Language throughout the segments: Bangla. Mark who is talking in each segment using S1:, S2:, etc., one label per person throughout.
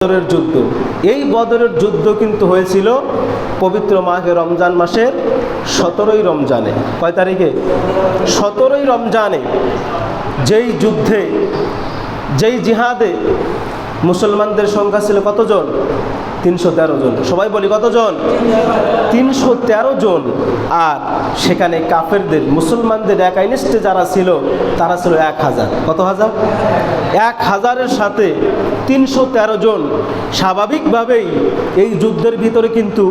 S1: বদরের যুদ্ধ। এই বদরের যুদ্ধ কিন্তু হয়েছিল পবিত্র মাঘে রমজান মাসের সতেরোই রমজানে। কয় তারিখে? সতেরোই রমজানে যেই যুদ্ধে, যেই জিহাদে মুসলমানদের সংখ্যা ছিল কতজন? তিনশো তেরো জন। সবাই বলি কতজন? তিনশো তেরো জন। আর সেখানে কাফেরদের, মুসলমানদের এক আইনিস্টে যারা ছিল, তারা ছিল এক হাজার। কত হাজার? এক হাজারের সাথে তিনশো তেরো জন। স্বাভাবিকভাবেই এই যুদ্ধের ভিতরে কিন্তু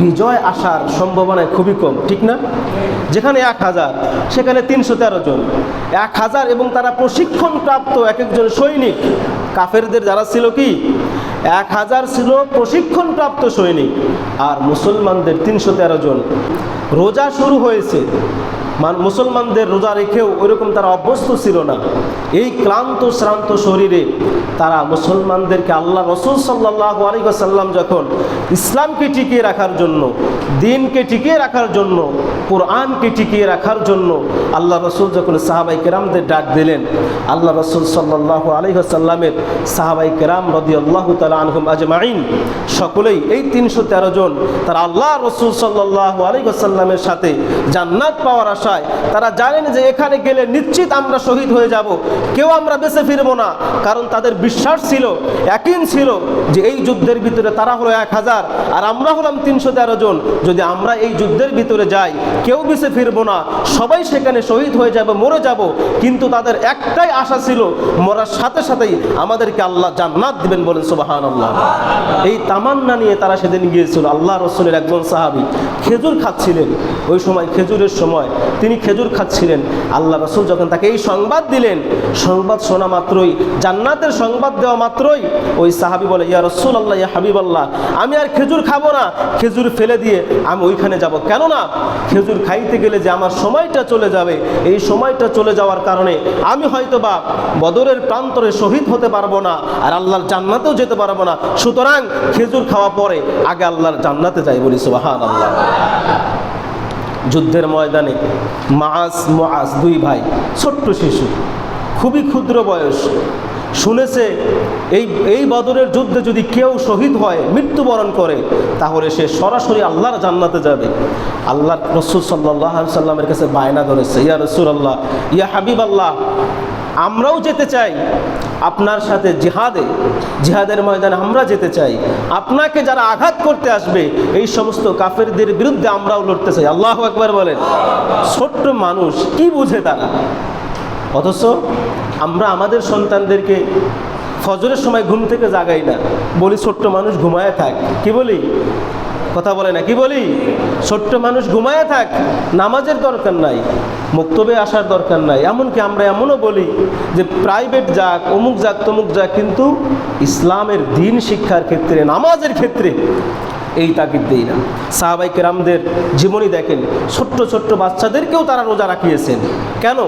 S1: বিজয় আসার সম্ভাবনা খুবই কম, ঠিক না? যেখানে এক হাজার, সেখানে তিনশো তেরো জন। এক হাজার এবং তারা প্রশিক্ষণপ্রাপ্ত এক একজন সৈনিক। কাফেরদের যারা ছিল কি? এক হাজার ছিল প্রশিক্ষণপ্রাপ্ত সৈনিক, আর মুসলমানদের তিনশো তেরো জন। রোজা শুরু হয়েছে। মান মুসলমানদের রোজা রেখেও ওইরকম তারা অভ্যস্ত ছিল না। এই ক্লান্ত, শ্রান্ত শরীরে তারা মুসলমানদেরকে আল্লাহ রসুল সাল্লাহ সাল্লাম যখন ইসলামকে টিকিয়ে রাখার জন্য, দিনকে টিকিয়ে রাখার জন্য, কোরআনকে টিকিয়ে রাখার জন্য আল্লাহ রসুল যখন সাহাবাই কেরামদের ডাক দিলেন, আল্লাহ রসুল সাল্লাহ আলিহাসাল্লামের সাহাবাই কেরাম রদি আল্লাহ তালা আনহুম আজমাইন, সকলেই এই তিনশো তেরো জন তারা আল্লাহ রসুল সাল্লাহ আলিহাসাল্লামের সাথে জান্নাত পাওয়ার আশায়, তারা জানেন যে এখানে গেলে নিশ্চিত আমরা শহীদ হয়ে যাব, কেউ আমরা বেঁচে ফিরবো না, কারণ তাদের বিশ্বাস ছিল, একই ছিল যে এই যুদ্ধের ভিতরে তারা হলো এক হাজার। আর আমরা হলাম তিনশো তেরো জন। যদি আমরা এই যুদ্ধের ভিতরে যাই, কেউ বেঁচে ফিরবো না। সবাই সেখানে শহীদ হয়ে যাবে, মরে যাব। কিন্তু তাদের একটাই আশা ছিল, মরার সাথে সাথেই আমাদেরকে আল্লাহ জান্নাত দিবেন বলেন সুবাহান আল্লাহ এই তামান্না নিয়ে তারা সেদিন গিয়েছিল, আল্লাহ রসুলের একজন সাহাবি। খেজুর খাচ্ছিলেন। ওই সময় খেজুরের সময় তিনি খেজুর খাচ্ছিলেন। আল্লাহ রসুল যখন তাকে এই সংবাদ দিলেন, সংবাদ শোনা মাত্রই, জান্নাতের সংবাদ দেওয়া মাত্রই, ওই সাহাবি বলে, ইয়া রসুল আল্লাহ ইয়া হাবিব আল্লাহ আমি আর খেজুর খাব না, খেজুর ফেলে দিয়ে আমি ওইখানে যাব। কেননা খেজুর খাইতে গেলে যে আমার সময়টা চলে যাবে, এই সময়টা চলে যাওয়ার কারণে আমি হয়তো বা বদরের প্রান্তরে শহীদ হতে পারব না আর আল্লাহর জান্নাতেও যেতে পারব না। সুতরাং খেজুর খাওয়া পরে আগে আল্লাহর জান্নাতে যাই বলি সুবাহান আল্লাহ যুদ্ধের ময়দানে মাস মাস দুই ভাই, ছোট্ট শিশু, খুবই ক্ষুদ্র বয়স শুনেছে, এই এই বদরের যুদ্ধে যদি কেউ শহীদ হয়, মৃত্যুবরণ করে, তাহলে সে সরাসরি আল্লাহর জান্নাতে যাবে। আল্লাহ রসুল সাল্লাহ সাল্লামের কাছে বায়না ধরেছে, ইয়া রসুল আল্লাহ ইয়া হাবিব আল্লাহ আমরাও যেতে চাই, আপনার সাথে জিহাদে, জিহাদের ময়দানে আমরা যেতে চাই। আপনাকে যারা আঘাত করতে আসবে, এই সমস্ত কাফেরদের বিরুদ্ধে আমরাও লড়তে চাই। আল্লাহ একবার বলেন। ছোট্ট মানুষ, কি বুঝে তারা? অথচ আমরা আমাদের সন্তানদেরকে ফজরের সময় ঘুম থেকে জাগাই না। বলি, ছোট্ট মানুষ ঘুমায় থাক। কি বলি? কথা বলে না। কি বলি? ছোট্ট মানুষ ঘুমায় থাক। নামাজের দরকার নাই, মুক্তবে আসার দরকার নাই। এমনকি আমরা এমনও বলি যে, প্রাইভেট যাক, অমুক যাক, তমুক যাক, কিন্তু ইসলামের দিন শিক্ষার ক্ষেত্রে, নামাজের ক্ষেত্রে এই তাগিদ দেই না। সাহাবাই কেরামদের জীবনী দেখেন, ছোট্ট ছোট্ট বাচ্চাদেরকেও তারা রোজা রাখিয়েছেন। কেন?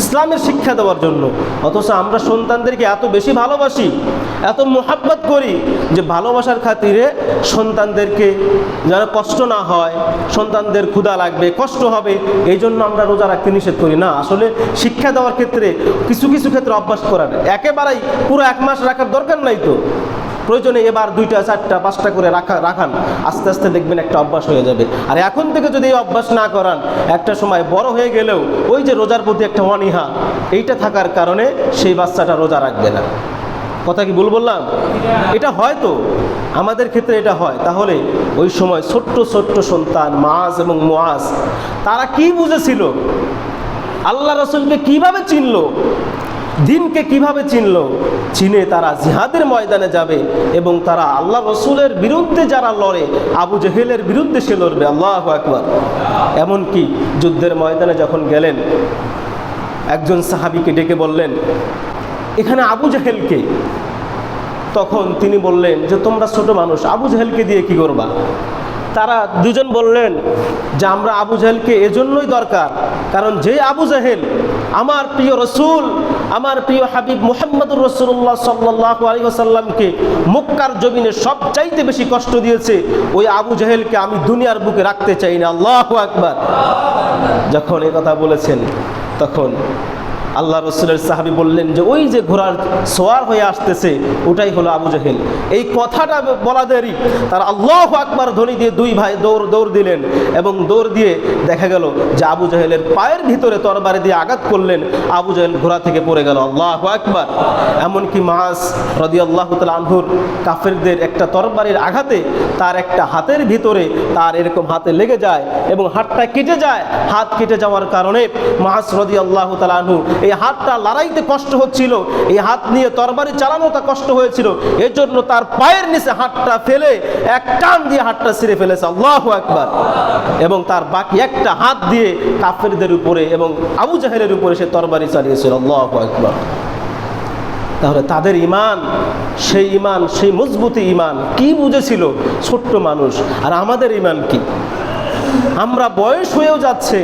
S1: ইসলামের শিক্ষা দেওয়ার জন্য। অথচ আমরা সন্তানদেরকে এত বেশি ভালোবাসি, এত মোহাব্বত করি যে ভালোবাসার খাতিরে সন্তানদেরকে যেন কষ্ট না হয়, সন্তানদের ক্ষুধা লাগবে, কষ্ট হবে, এই জন্য আমরা রোজা রাখতে নিষেধ করি না। আসলে শিক্ষা দেওয়ার ক্ষেত্রে কিছু কিছু ক্ষেত্রে অভ্যাস করার, একেবারেই পুরো এক মাস রাখার দরকার নাই তো। প্রয়োজনে এবার দুইটা, চারটা, পাঁচটা করে রাখা রাখান। আস্তে আস্তে দেখবেন একটা অভ্যাস হয়ে যাবে। আর এখন থেকে যদি এই অভ্যাস না করান, একটা সময় বড় হয়ে গেলেও ওই যে রোজার প্রতি একটা অনীহা, এইটা থাকার কারণে সেই বাচ্চাটা রোজা রাখবে না। কথা কি ভুল বললাম? এটা হয় তো। আমাদের ক্ষেত্রে এটা হয়। তাহলে ওই সময় ছোট্ট ছোট্ট সন্তান, মাস এবং মোয়াজ তারা কি বুঝেছিল? আল্লাহ রসুলকে কীভাবে চিনলো? দিনকে কীভাবে চিনল? চিনে তারা জিহাদের ময়দানে যাবে এবং তারা আল্লাহ রসুলের বিরুদ্ধে যারা লড়ে, আবু জেহেলের বিরুদ্ধে সে লড়বে। আল্লাহ একবার এমনকি যুদ্ধের ময়দানে যখন গেলেন, একজন সাহাবিকে ডেকে বললেন, এখানে আবু জাহেলকে তখন তিনি বললেন যে, তোমরা ছোট মানুষ, আবু জাহেলকে দিয়ে কি করবা? তারা দুজন বললেন যে, আমরা আবু জাহেলকে এজন্যই দরকার, কারণ যে আবু জাহেল আমার প্রিয় রসুল আমার প্রিয় হাবিব মোহাম্মদুর রসুল্লাহ সাল্লাহ আলী আসাল্লামকে মুক্কার জমিনে সবচাইতে বেশি কষ্ট দিয়েছে ওই আবু জাহেলকে আমি দুনিয়ার বুকে রাখতে চাই না। আল্লাহ আকবার। যখন এ কথা বলেছেন, তখন আল্লাহ রসুলের সাহাবি বললেন যে ওই যে ঘোড়ার সোয়ার হয়ে আসতেছে, ওটাই হলো আবু জাহেল। এই কথাটা বলা দেরি। তার আল্লাহ আকবার ধ্বনি দিয়ে দুই ভাই দৌড় দৌড় দিলেন এবং দৌড় দিয়ে দেখা গেল যে আবু জাহেলের পায়ের ভিতরে তরবারি দিয়ে আঘাত করলেন। আবু জাহেল ঘোড়া থেকে পড়ে গেল। আল্লাহ আকবার। এমনকি মাস রদি আল্লাহ আনহুর কাফেরদের একটা তরবারির আঘাতে তার একটা হাতের ভিতরে তার এরকম হাতে লেগে যায় এবং হাতটা কেটে যায়। হাত কেটে যাওয়ার কারণে মাস রদি আল্লাহ আনহু এই হাতটা লড়াইতে কষ্ট হচ্ছিল, এই হাত নিয়ে তরবারি চালানোটা কষ্ট হয়েছিল এর জন্য তার পায়ের নিচে হাতটা ফেলে এক টান দিয়ে হাতটা ছিঁড়ে ফেলেছে, আল্লাহ একবার এবং তার বাকি একটা হাত দিয়ে কাফেরদের উপরে এবং আবু জাহেলের উপরে সে তরবারি চালিয়েছিল, আল্লাহ একবার তাহলে তাদের ইমান, সেই ইমান, সেই মজবুতি ইমান কি বুঝেছিল ছোট্ট মানুষ? আর আমাদের ইমান কি? আমরা বয়স হয়েও যাচ্ছে,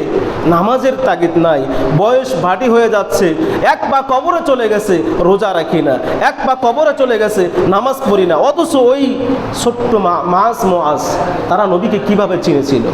S1: নামাজের তাগিদ নাই, বয়স ভাটি হয়ে যাচ্ছে, এক পা কবরে চলে গেছে, রোজা রাখি না, এক পা কবরে চলে গেছে, নামাজ পড়ি না, অথচ ওই ছোট্ট মাস মাস তারা নবীকে কীভাবে চিনেছিল?